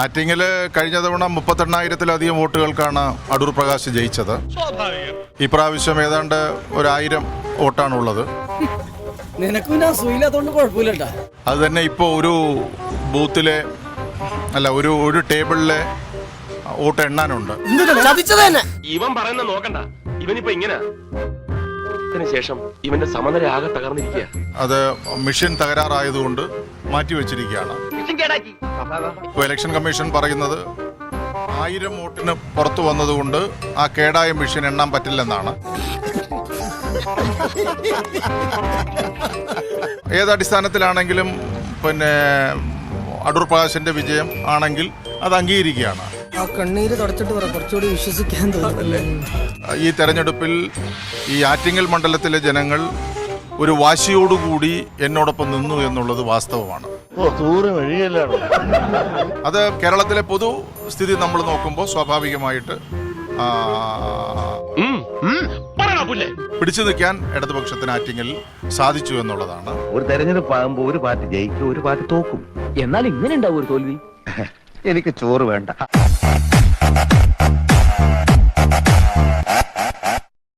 ആറ്റിങ്ങിൽ കഴിഞ്ഞ തവണ മുപ്പത്തെണ്ണായിരത്തിലധികം വോട്ടുകൾക്കാണ് അടൂർ പ്രകാശ് ജയിച്ചത്. ഇപ്രാവശ്യം ഏതാണ്ട് ഒരായിരം വോട്ടാണുള്ളത്. അത് തന്നെ ഇപ്പോ ഒരു ബൂത്തിലെ അല്ല ഒരു ഒരു ടേബിളിലെ വോട്ട് എണ്ണാനുണ്ട്. ഇവൻ പറയുന്ന നോക്കണ്ട. ഇവനിപ്പോ ഇങ്ങനെ. ശേഷം ഇവന്റെ സമനില ആകെ തകർന്നിരിക്കുക അത് മെഷീൻ തകരാറായതുകൊണ്ട് മാറ്റിവെച്ചിരിക്കുകയാണ്. ഇപ്പോൾ ഇലക്ഷൻ കമ്മീഷൻ പറയുന്നത് ആയിരം വോട്ടിന് പുറത്തു വന്നതുകൊണ്ട് ആ കേടായ മെഷീൻ എണ്ണാൻ പറ്റില്ലെന്നാണ്. ഏതടിസ്ഥാനത്തിലാണെങ്കിലും പിന്നെ അടൂർ പ്രകാശിന്റെ വിജയം ആണെങ്കിൽ അത് അംഗീകരിക്കുകയാണ്. ആ കണ്ണീര് തുടച്ചിട്ട് പറ കുറച്ചുകൂടി വിശ്വസിക്കാൻ തോന്നുന്നല്ലേ ഈ തെരഞ്ഞെടുപ്പിൽ ഈ ആറ്റിങ്ങൽ മണ്ഡലത്തിലെ ജനങ്ങൾ ഒരു വാശിയോടുകൂടി എന്നോടൊപ്പം നിന്നു എന്നുള്ളത് വാസ്തവമാണ്. ഓ ദൂരെ വഴിയല്ലാണ് അത് കേരളത്തിലെ പൊതു സ്ഥിതി നമ്മൾ നോക്കുമ്പോൾ സ്വാഭാവികമായിട്ട് പിടിച്ചു നിൽക്കാൻ ഇടതുപക്ഷത്തിന് ആറ്റിങ്ങിൽ സാധിച്ചു എന്നുള്ളതാണ്. ഒരു തെരഞ്ഞെടുപ്പ് ആകുമ്പോ ഒരു പാർട്ടി ജയിക്കും ഒരു പാർട്ടി തോക്കും. എന്നാൽ ഇങ്ങനെ ഉണ്ടാവും ഒരു തോൽവി. എനിക്ക് ചോറ് വേണ്ട.